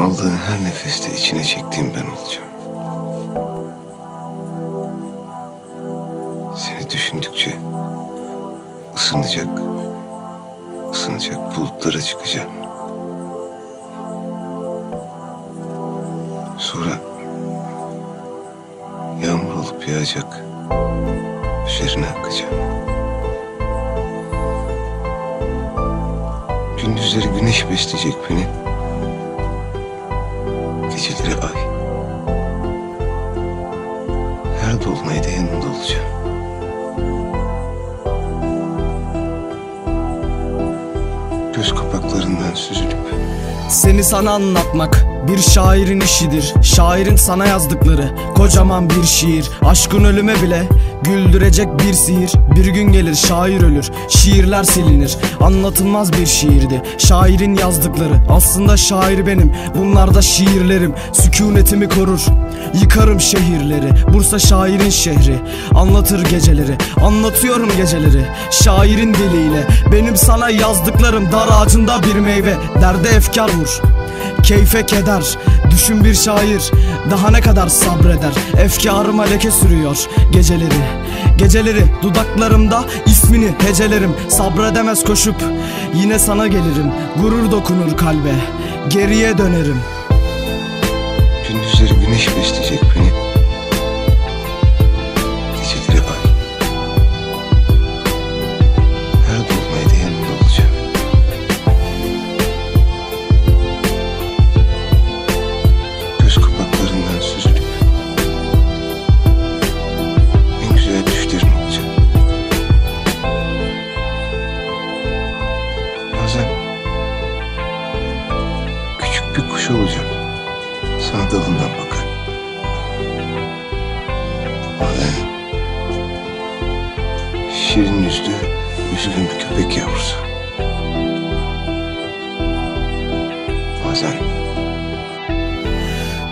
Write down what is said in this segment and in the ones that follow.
Aldığın her nefeste içine çektiğim ben olacağım. Seni düşündükçe ısınacak, ısınacak bulutlara çıkacağım. Sonra yağmur olup yağacak, üzerine akacağım. Gündüzleri güneş besleyecek beni. Geceleri ay. Her dolunayda yanında olacağım. Göz kapaklarından süzülüp Seni sana anlatmak bir şairin işidir Şairin sana yazdıkları. Kocaman bir şiir Aşkın ölüme bile güldürecek bir sihir. Bir gün gelir şair ölür şiirler silinir. Anlatılmaz bir şiirdi şairin yazdıkları. Aslında şair benim bunlar da şiirlerim. Sükunetimi korur yıkarım şehirleri. Bursa şairin şehri anlatır geceleri. Anlatıyorum geceleri şairin diliyle. Benim sana yazdıklarım dar ağacında bir meyve. Derde efkar vur Keyfe keder. Düşün bir şair Daha ne kadar sabreder. Efkarıma leke sürüyor Geceleri. Geceleri dudaklarımda ismini hecelerim. Sabredemez koşup Yine sana gelirim. Gurur dokunur kalbe Geriye dönerim. Gündüzleri güneş besleyecek beni. Bir kuş olacağım. Sana dalından bakar. Bazen şirin yüzlü, üzgün bir köpek yavrusu. Bazen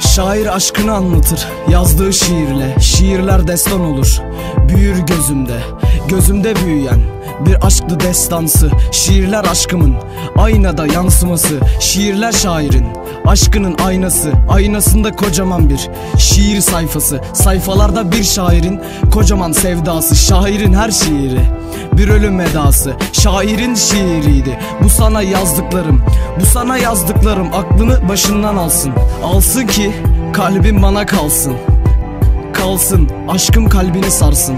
Şair aşkını anlatır yazdığı şiirle Şiirler destan olur büyür gözümde Gözümde büyüyen bir aşklı destansı Şiirler aşkımın aynada yansıması Şiirler şairin aşkının aynası Aynasında kocaman bir şiir sayfası. Sayfalarda bir şairin kocaman sevdası. Şairin her şiiri bir ölüm edası. Şairin şiiriydi. Bu sana yazdıklarım Bu sana yazdıklarım aklını başından alsın. Alsın ki kalbin bana kalsın. Kalsın aşkım kalbini sarsın.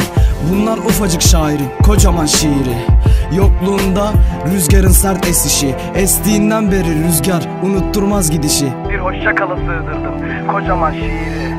Bunlar ufacık şairin kocaman şiiri Yokluğunda rüzgarın sert esişi. Estiğinden beri rüzgar unutturmaz gidişi. Bir hoşça kala sığdırdım. Kocaman şiiri